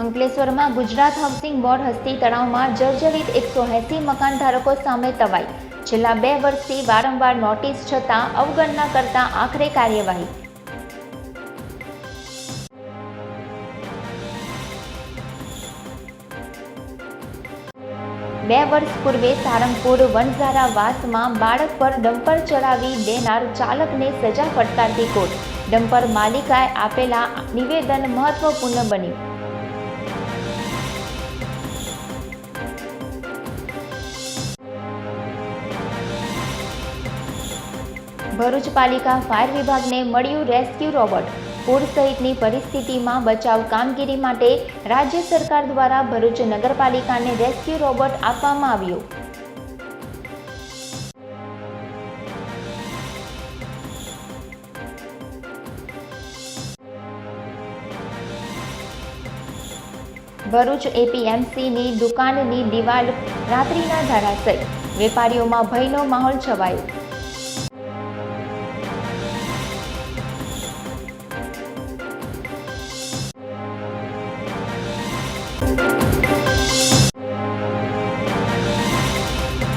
અંકલેશ્વરમાં Gujarat housing board હસ્તી તળાવમાં જર્જરિત એકસો એંસી મકાન ધારકો સામે તવાઈ. છેલ્લા બે વર્ષથી વારંવાર નોટિસ છતાં અવગણના કરતા આખરે કાર્યવાહી. બે વર્ષ પૂર્વે સારંગપુર વનઝારા વાસમાં બાળક પર ડમ્પર ચડાવી દેનાર ચાલકને સજા ફટકારતી કોર્ટ ડમ્પર માલિકાએ આપેલા નિવેદન મહત્વપૂર્ણ બન્યું. ભરૂચ પાલિકા ફાયર વિભાગને મળ્યું રેસ્ક્યુ રોબોટ. પૂર સહિતની પરિસ્થિતિમાં બચાવ કામગીરી માટે રાજ્ય સરકાર દ્વારા ભરૂચ નગરપાલિકાને રેસ્ક્યુ રોબોટ આપવામાં આવ્યો. ભરૂચ એપીએમસીની દુકાનની દિવાલ રાત્રિના ધરાશય વેપારીઓમાં ભયનો માહોલ છવાયો.